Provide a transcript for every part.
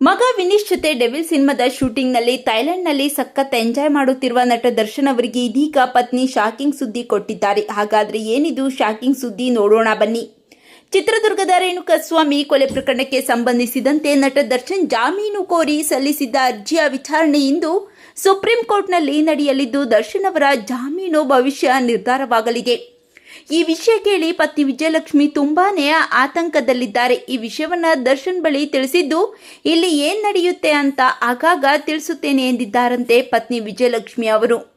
ಮಗ ವಿನೀಶ್ ಜೊತೆ ಡೆವಿಲ್ ಸಿನಿಮಾದ ಶೂಟಿಂಗ್ನಲ್ಲಿ ಥೈಲ್ಯಾಂಡ್ನಲ್ಲಿ ಸಖತ್ ಎಂಜಾಯ್ ಮಾಡುತ್ತಿರುವ ನಟ ದರ್ಶನ್ ಅವರಿಗೆ ಇದೀಗ ಪತ್ನಿ ಶಾಕಿಂಗ್ ಸುದ್ದಿ ಕೊಟ್ಟಿದ್ದಾರೆ. ಹಾಗಾದ್ರೆ ಏನಿದು ಶಾಕಿಂಗ್ ಸುದ್ದಿ ನೋಡೋಣ ಬನ್ನಿ. ಚಿತ್ರದುರ್ಗದ ರೇಣುಕಸ್ವಾಮಿ ಕೊಲೆ ಪ್ರಕರಣಕ್ಕೆ ಸಂಬಂಧಿಸಿದಂತೆ ನಟ ದರ್ಶನ್ ಜಾಮೀನು ಕೋರಿ ಸಲ್ಲಿಸಿದ್ದ ಅರ್ಜಿಯ ವಿಚಾರಣೆ ಇಂದು ಸುಪ್ರೀಂ ಕೋರ್ಟ್ನಲ್ಲಿ ನಡೆಯಲಿದ್ದು ದರ್ಶನ್ ಅವರ ಜಾಮೀನು ಭವಿಷ್ಯ ನಿರ್ಧಾರವಾಗಲಿದೆ. ಈ ವಿಷಯ ಕೇಳಿ ಪತ್ನಿ ವಿಜಯಲಕ್ಷ್ಮಿ ತುಂಬಾನೇ ಆತಂಕದಲ್ಲಿದ್ದಾರೆ. ಈ ವಿಷಯವನ್ನ ದರ್ಶನ್ ಬಳಿ ತಿಳಿಸಿದ್ದು, ಇಲ್ಲಿ ಏನ್ ನಡೆಯುತ್ತೆ ಅಂತ ಆಗಾಗ ತಿಳಿಸುತ್ತೇನೆ ಎಂದಿದ್ದಾರಂತೆ ಪತ್ನಿ ವಿಜಯಲಕ್ಷ್ಮಿ ಅವರು.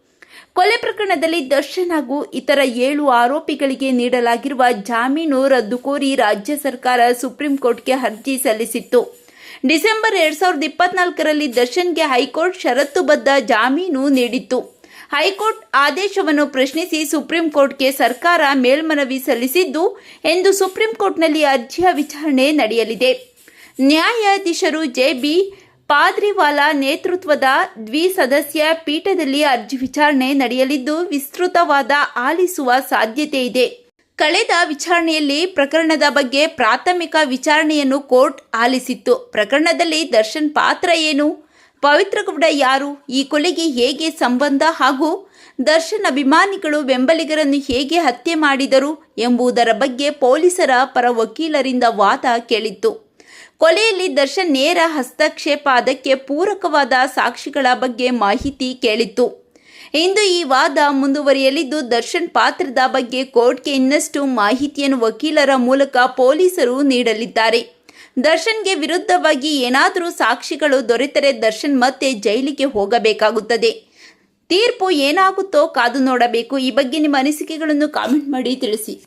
ಕೊಲೆ ಪ್ರಕರಣದಲ್ಲಿ ದರ್ಶನ್ ಹಾಗೂ ಇತರ ಏಳು ಆರೋಪಿಗಳಿಗೆ ನೀಡಲಾಗಿರುವ ಜಾಮೀನು ರದ್ದು ಕೋರಿ ರಾಜ್ಯ ಸರ್ಕಾರ ಸುಪ್ರೀಂ ಕೋರ್ಟ್ಗೆ ಅರ್ಜಿ ಸಲ್ಲಿಸಿತ್ತು. ಡಿಸೆಂಬರ್ ಎರಡ್ ಸಾವಿರದ ಇಪ್ಪತ್ನಾಲ್ಕರಲ್ಲಿ ದರ್ಶನ್ಗೆ ಹೈಕೋರ್ಟ್ ಷರತ್ತುಬದ್ಧ ಜಾಮೀನು ನೀಡಿತ್ತು. ಹೈಕೋರ್ಟ್ ಆದೇಶವನ್ನು ಪ್ರಶ್ನಿಸಿ ಸುಪ್ರೀಂ ಕೋರ್ಟ್ಗೆ ಸರ್ಕಾರ ಮೇಲ್ಮನವಿ ಸಲ್ಲಿಸಿದ್ದು ಎಂದು ಸುಪ್ರೀಂ ಕೋರ್ಟ್ನಲ್ಲಿ ಅರ್ಜಿಯ ವಿಚಾರಣೆ ನಡೆಯಲಿದೆ. ನ್ಯಾಯಾಧೀಶರು ಜೆ ಬಿ ಪಾದ್ರಿವಾಲಾ ನೇತೃತ್ವದ ದ್ವಿಸದಸ್ಯ ಪೀಠದಲ್ಲಿ ಅರ್ಜಿ ವಿಚಾರಣೆ ನಡೆಯಲಿದ್ದು ವಿಸ್ತೃತವಾದ ಆಲಿಸುವ ಸಾಧ್ಯತೆ ಇದೆ. ಕಳೆದ ವಿಚಾರಣೆಯಲ್ಲಿ ಪ್ರಕರಣದ ಬಗ್ಗೆ ಪ್ರಾಥಮಿಕ ವಿಚಾರಣೆಯನ್ನು ಕೋರ್ಟ್ ಆಲಿಸಿತ್ತು. ಪ್ರಕರಣದಲ್ಲಿ ದರ್ಶನ್ ಪಾತ್ರ ಏನು? ಪವಿತ್ರಗೌಡ ಯಾರು? ಈ ಕೊಲೆಗೆ ಹೇಗೆ ಸಂಬಂಧ ಹಾಗೂ ದರ್ಶನ್ ಅಭಿಮಾನಿಗಳು ಬೆಂಬಲಿಗರನ್ನು ಹೇಗೆ ಹತ್ಯೆ ಮಾಡಿದರು ಎಂಬುದರ ಬಗ್ಗೆ ಪೊಲೀಸರ ಪರ ವಕೀಲರಿಂದ ವಾದ ಕೇಳಿತ್ತು. ಕೊಲೆಯಲ್ಲಿ ದರ್ಶನ್ ನೇರ ಹಸ್ತಕ್ಷೇಪ ಅದಕ್ಕೆ ಪೂರಕವಾದ ಸಾಕ್ಷಿಗಳ ಬಗ್ಗೆ ಮಾಹಿತಿ ಕೇಳಿತ್ತು. ಇಂದು ಈ ವಾದ ಮುಂದುವರಿಯಲಿದ್ದು, ದರ್ಶನ್ ಪಾತ್ರದ ಬಗ್ಗೆ ಕೋರ್ಟ್ಗೆ ಇನ್ನಷ್ಟು ಮಾಹಿತಿಯನ್ನು ವಕೀಲರ ಮೂಲಕ ಪೊಲೀಸರು ನೀಡಲಿದ್ದಾರೆ. ದರ್ಶನ್ಗೆ ವಿರುದ್ಧವಾಗಿ ಏನಾದರೂ ಸಾಕ್ಷಿಗಳು ದೊರೆತರೆ ದರ್ಶನ್ ಮತ್ತೆ ಜೈಲಿಗೆ ಹೋಗಬೇಕಾಗುತ್ತದೆ. ತೀರ್ಪು ಏನಾಗುತ್ತೋ ಕಾದು ನೋಡಬೇಕು. ಈ ಬಗ್ಗೆ ನಿಮ್ಮ ಅನಿಸಿಕೆಗಳನ್ನು ಕಾಮೆಂಟ್ ಮಾಡಿ ತಿಳಿಸಿ.